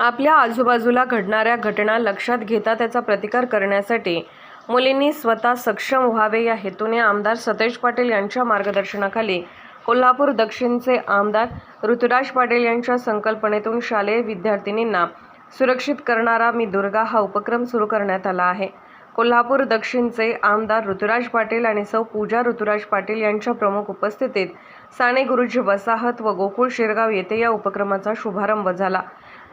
आपल्या आजूबाजूला घडणाऱ्या घटना लक्षात घेता त्याचा प्रतिकार करण्यासाठी मुलींनी स्वतः सक्षम व्हावे या हेतूने आमदार सतेज पाटील यांच्या मार्गदर्शनाखाली कोल्हापूर दक्षिणचे आमदार ऋतुराज पाटील यांच्या संकल्पनेतून शालेय विद्यार्थिनींना सुरक्षित करणारा मी दुर्गा हा उपक्रम सुरू करण्यात आला आहे. कोल्हापूर दक्षिणचे आमदार ऋतुराज पाटील आणि सौ पूजा ऋतुराज पाटील यांच्या प्रमुख उपस्थितीत साने गुरुजी वसाहत व गोकुळ शिरगाव येथे या उपक्रमाचा शुभारंभ झाला.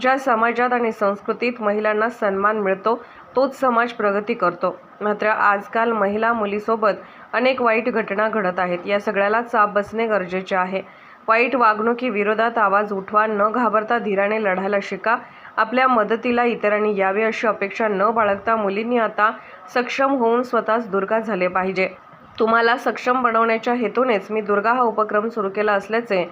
ज्या समाजात आणि संस्कृतीत महिलांना सन्मान मिळतो तोच समाज प्रगती करतो. मात्र आजकाल महिला मुलीसोबत अनेक वाईट घटना घडत आहेत. या सगळ्याला चाप बसणे गरजेचे आहे. वाईट वागणुकीविरोधात आवाज उठवा न घाबरता धीराने लढायला शिका आपल्या मदतीला इतरांनी यावे अशी अपेक्षा न बाळगता मुलींनी आता सक्षम होऊन स्वतःच दुर्गा झाले पाहिजे. तुम्हाला सक्षम बनवण्याच्या हेतूनेच मी दुर्गा हा उपक्रम सुरू केला असल्याचे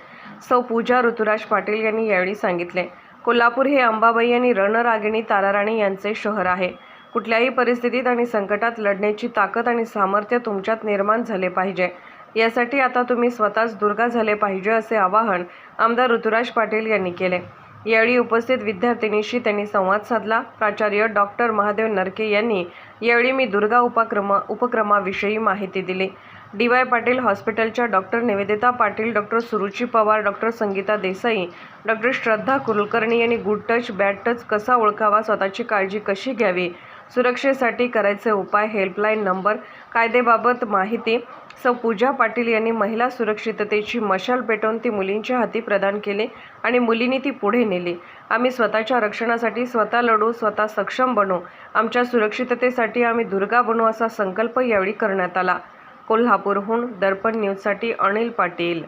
सौ पूजा ऋतुराज पाटील यांनी यावेळी सांगितले. कोल्हापूर हे अंबाबाई आणि रणरागिणी ताराराणी यांचे शहर आहे. कुठल्याही परिस्थितीत आणि संकटात लढण्याची ताकद आणि सामर्थ्य तुमच्यात निर्माण झाले पाहिजे. यासाठी आता तुम्ही स्वतःच दुर्गा झाले पाहिजे असे आवाहन आमदार ऋतुराज पाटील यांनी केले. यावेळी उपस्थित विद्यार्थिनीशी त्यांनी संवाद साधला. प्राचार्य डॉक्टर महादेव नरके यांनी यावेळी मी दुर्गा उपक्रम उपक्रमाविषयी माहिती दिली. डी वाय पाटील हॉस्पिटलच्या doctor Nivedita Patil doctor Suruchi Pawar doctor Sangita Desai doctor Shraddha Kulkarni यांनी गुड टच बॅड टच कसा ओळखावा स्वतःची काळजी कशी घ्यावी सुरक्षेसाठी करायचे उपाय हेल्पलाईन नंबर कायदेबाबत माहिती सौ पूजा पाटील यांनी महिला सुरक्षिततेची मशाल पेटवून ती मुलींच्या हाती प्रदान केले आणि मुलींनी ती पुढे नेली. आम्ही स्वतःच्या रक्षणासाठी स्वतः लढू स्वतः सक्षम बनू. आमच्या सुरक्षिततेसाठी आम्ही दुर्गा बनू असा संकल्प यावेळी करण्यात आला. कोल्हापूरहून दर्पण न्यूजसाठी अनिल पाटील.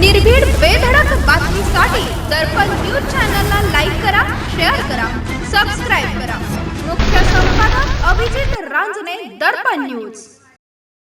निर्भीड बेधडक बातमीसाठी दर्पण न्यूज चॅनलला लाईक करा शेअर करा सबस्क्राईब करा. मुख्य संपादक अभिजित रांजने दर्पण न्यूज.